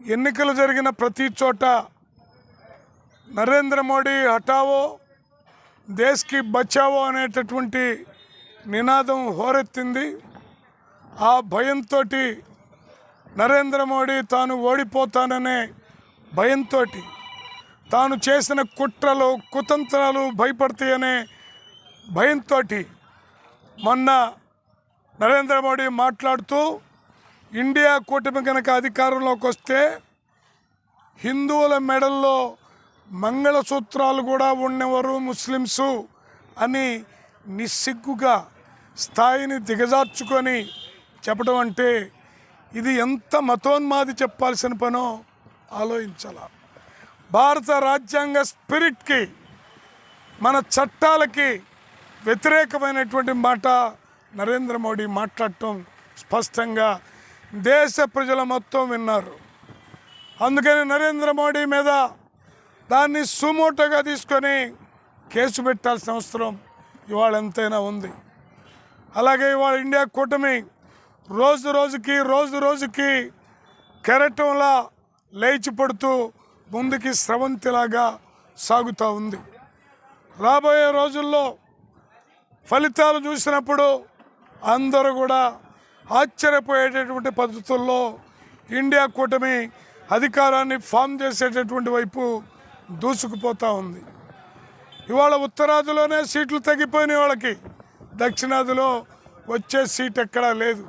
ఎన్నికలు జరిగిన ప్రతి చోట నరేంద్ర మోడీ హఠావో దేశ్కి బచావో అనేటటువంటి నినాదం హోరెత్తింది. ఆ భయంతో నరేంద్ర మోడీ తాను ఓడిపోతాననే భయంతో తాను చేసిన కుట్రలు కుతంత్రాలు భయపడతాయనే భయంతో మొన్న నరేంద్ర మోడీ మాట్లాడుతూ ఇండియా కూటమి కనుక అధికారంలోకి వస్తే హిందువుల మెడల్లో మంగళసూత్రాలు కూడా ఉండేవారు ముస్లిమ్సు అని నిస్సిగ్గుగా స్థాయిని దిగజార్చుకొని చెప్పడం అంటే ఇది ఎంత మతోన్మాది చెప్పాల్సిన పనో ఆలోచించాల. భారత రాజ్యాంగ స్పిరిట్కి మన చట్టాలకి వ్యతిరేకమైనటువంటి మాట నరేంద్ర మోడీ మాట్లాడటం స్పష్టంగా దేశ ప్రజల మొత్తం విన్నారు. అందుకని నరేంద్ర మోడీ మీద దాన్ని సుమోటోగా తీసుకొని కేసు పెట్టాల్సిన అవసరం ఇవాళ ఎంతైనా ఉంది. అలాగే ఇవాళ ఇండియా కూటమి రోజు రోజుకి రోజు రోజుకి కెరటంలా లేచి పడుతూ ముందుకి స్రవంతిలాగా సాగుతూ ఉంది. రాబోయే రోజుల్లో ఫలితాలు చూసినప్పుడు అందరూ కూడా ఆశ్చర్యపోయేటటువంటి పద్ధతుల్లో ఇండియా కూటమి అధికారాన్ని ఫామ్ చేసేటటువంటి వైపు దూసుకుపోతూ ఉంది. ఇవాళ ఉత్తరాదిలోనే సీట్లు తగ్గిపోయినాయి వాళ్ళకి. దక్షిణాదిలో వచ్చే సీట్ ఎక్కడా లేదు.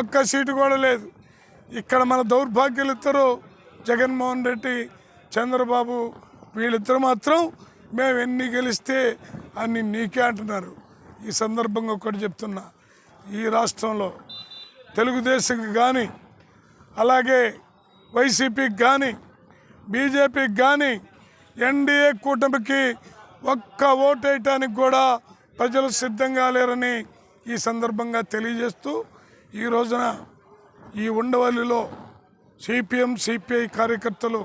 ఒక్క సీటు కూడా లేదు. ఇక్కడ మన దౌర్భాగ్యులు ఇద్దరు జగన్మోహన్ రెడ్డి చంద్రబాబు వీళ్ళిద్దరు మాత్రం మేము ఎన్ని గెలిస్తే అన్ని నీకే అంటున్నారు. ఈ సందర్భంగా ఒకటి చెప్తున్నా. ఈ రాష్ట్రంలో తెలుగుదేశంకి కానీ అలాగే వైసీపీకి కానీ బీజేపీకి కానీ ఎన్డీఏ కూటమికి ఒక్క ఓటు వేయటానికి కూడా ప్రజలు సిద్ధంగా లేరని ఈ సందర్భంగా తెలియజేస్తూ ఈ రోజున ఈ ఉండవల్లిలో సిపిఎం సిపిఐ కార్యకర్తలు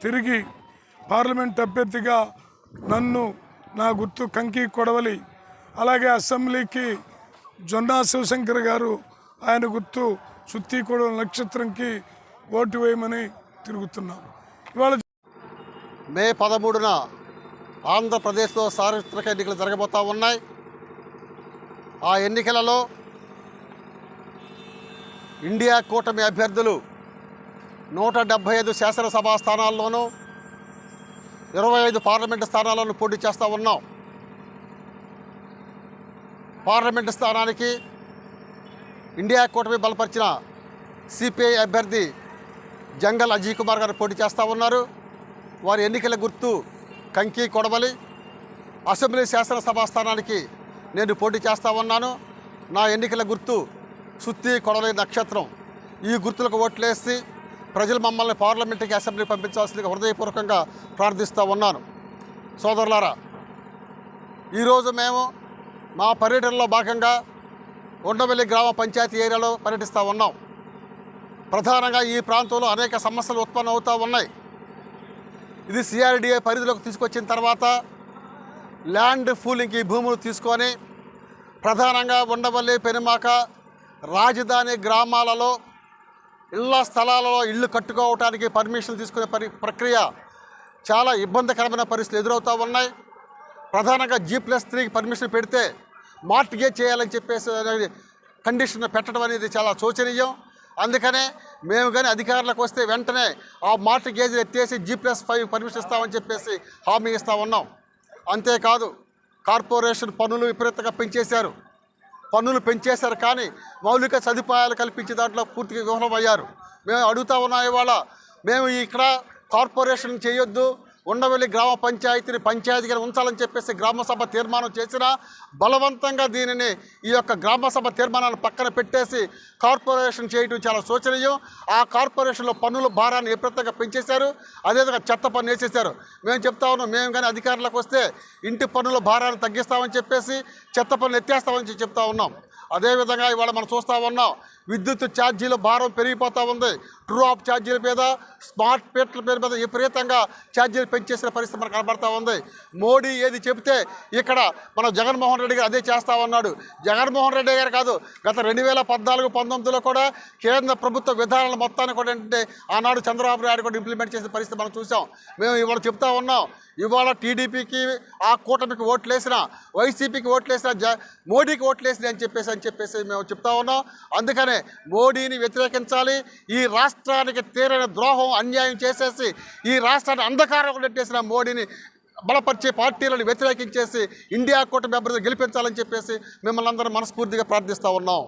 తిరిగి పార్లమెంట్ అభ్యర్థిగా నన్ను నా గుర్తు కంకి కొడవలి అలాగే అసెంబ్లీకి జొన్నా శివశంకర్ గారు ఆయన గుర్తు సుత్తి కొడవలి నక్షత్రంకి ఓటు వేయమని తిరుగుతున్నాం. ఇవాళ మే పదమూడున ఆంధ్రప్రదేశ్లో సార్వత్రిక ఎన్నికలు జరగబోతూ ఉన్నాయి. ఆ ఎన్నికలలో ఇండియా కూటమి అభ్యర్థులు నూట డెబ్భై ఐదు శాసనసభా స్థానాల్లోనూ ఇరవై ఐదు పార్లమెంటు స్థానాలను పోటీ చేస్తూ ఉన్నాం. పార్లమెంటు స్థానానికి ఇండియా కూటమి బలపరిచిన సిపిఐ అభ్యర్థి జంగల్ అజయ్ కుమార్ గారు పోటీ చేస్తూ ఉన్నారు. వారి ఎన్నికల గుర్తు కంకి కొడవలి అసెంబ్లీ శాసనసభ స్థానానికి నేను పోటీ చేస్తా ఉన్నాను నా ఎన్నికల గుర్తు సుత్తి కొడవలి నక్షత్రం. ఈ గుర్తులకు ఓట్లేసి ప్రజలు మమ్మల్ని పార్లమెంటుకి అసెంబ్లీ పంపించాల్సిందిగా హృదయపూర్వకంగా ప్రార్థిస్తూ ఉన్నాను. సోదరులారా ఈరోజు మేము మా పర్యటనలో భాగంగా ఉండవల్లి గ్రామ పంచాయతీ ఏరియాలో పర్యటిస్తూ ఉన్నాం. ప్రధానంగా ఈ ప్రాంతంలో అనేక సమస్యలు ఉత్పన్నమవుతూ ఉన్నాయి. ఇది సిఆర్డిఏ పరిధిలోకి తీసుకొచ్చిన తర్వాత ల్యాండ్ ఫూలింగ్కి భూములు తీసుకొని ప్రధానంగా ఉండవల్లి పెనుమాక రాజధాని గ్రామాలలో ఇళ్ళ స్థలాలలో ఇళ్ళు కట్టుకోవటానికి పర్మిషన్ తీసుకునే పరి ప్రక్రియ చాలా ఇబ్బందికరమైన పరిస్థితులు ఎదురవుతూ ఉన్నాయి. ప్రధానంగా జీ ప్లస్ త్రీకి పర్మిషన్ పెడితే మార్టిగేజ్ చేయాలని చెప్పేసి అనేది కండిషన్ పెట్టడం అనేది చాలా శోచనీయం. అందుకనే మేము కానీ అధికారులకు వస్తే వెంటనే ఆ మార్టిగేజ్ ఎత్తేసి జీ ప్లస్ ఫైవ్ పర్మిషన్ ఇస్తామని చెప్పేసి హామీ ఇస్తా ఉన్నాం. అంతేకాదు కార్పొరేషన్ పన్నులు విపరీతంగా పెంచేశారు. పన్నులు పెంచేశారు కానీ మౌలిక సదుపాయాలు కల్పించే దాంట్లో పూర్తిగా విఫలమయ్యారు మేము అడుగుతా ఉన్నాం ఇవాళ మేము ఇక్కడ కార్పొరేషన్ చేయొద్దు ఉండవెల్లి గ్రామ పంచాయతీని పంచాయతీగా ఉంచాలని చెప్పేసి గ్రామసభ తీర్మానం చేసిన బలవంతంగా దీనిని ఈ యొక్క గ్రామసభ తీర్మానాన్ని పక్కన పెట్టేసి కార్పొరేషన్ చేయడం చాలా శోచనీయం. ఆ కార్పొరేషన్లో పన్నుల భారాన్ని విపరీతంగా పెంచేశారు? అదేవిధంగా చెత్త పన్ను వేసేశారు. మేము చెప్తా ఉన్నాం మేము కానీ అధికారులకు వస్తే ఇంటి పన్నుల భారాన్ని తగ్గిస్తామని చెప్పేసి చెత్త పన్ను ఎత్తేస్తామని చెప్తా ఉన్నాం. అదేవిధంగా ఇవాళ మనం చూస్తూ ఉన్నాం విద్యుత్ ఛార్జీల భారం పెరిగిపోతూ ఉంది. ట్రూ ఆఫ్ ఛార్జీల మీద స్మార్ట్ పేట్ల పేరు మీద విపరీతంగా ఛార్జీలు పెంచేసిన పరిస్థితి మనకు కనబడతా ఉంది. మోడీ ఏది చెబితే ఇక్కడ మన జగన్మోహన్ రెడ్డి గారు అదే చేస్తా ఉన్నాడు. జగన్మోహన్ రెడ్డి గారు కాదు గత రెండు వేల పద్నాలుగు పంతొమ్మిదిలో కూడా కేంద్ర ప్రభుత్వ విధానాలు మొత్తాన్ని కూడా ఏంటంటే ఆనాడు చంద్రబాబు నాయుడు కూడా ఇంప్లిమెంట్ చేసిన పరిస్థితి మనం చూసాం మేము ఇవాళ చెప్తా ఉన్నాం ఇవాళ టీడీపీకి ఆ కూటమికి ఓట్లు వేసిన వైసీపీకి ఓట్లు వేసిన జ మోడీకి ఓట్లేసిన అని చెప్పేసి అని చెప్పేసి మేము చెప్తా ఉన్నాం. అందుకనే మోడీని వ్యతిరేకించాలి. ఈ రాష్ట్రానికి తీరైన ద్రోహం అన్యాయం చేసేసి ఈ రాష్ట్రాన్ని అంధకారం నెట్టేసిన మోడీని బలపరిచే పార్టీలను వ్యతిరేకించేసి ఇండియా కూటమి అభ్యర్థి గెలిపించాలని చెప్పేసి మిమ్మల్ని అందరూ మనస్ఫూర్తిగా ప్రార్థిస్తూ ఉన్నాం.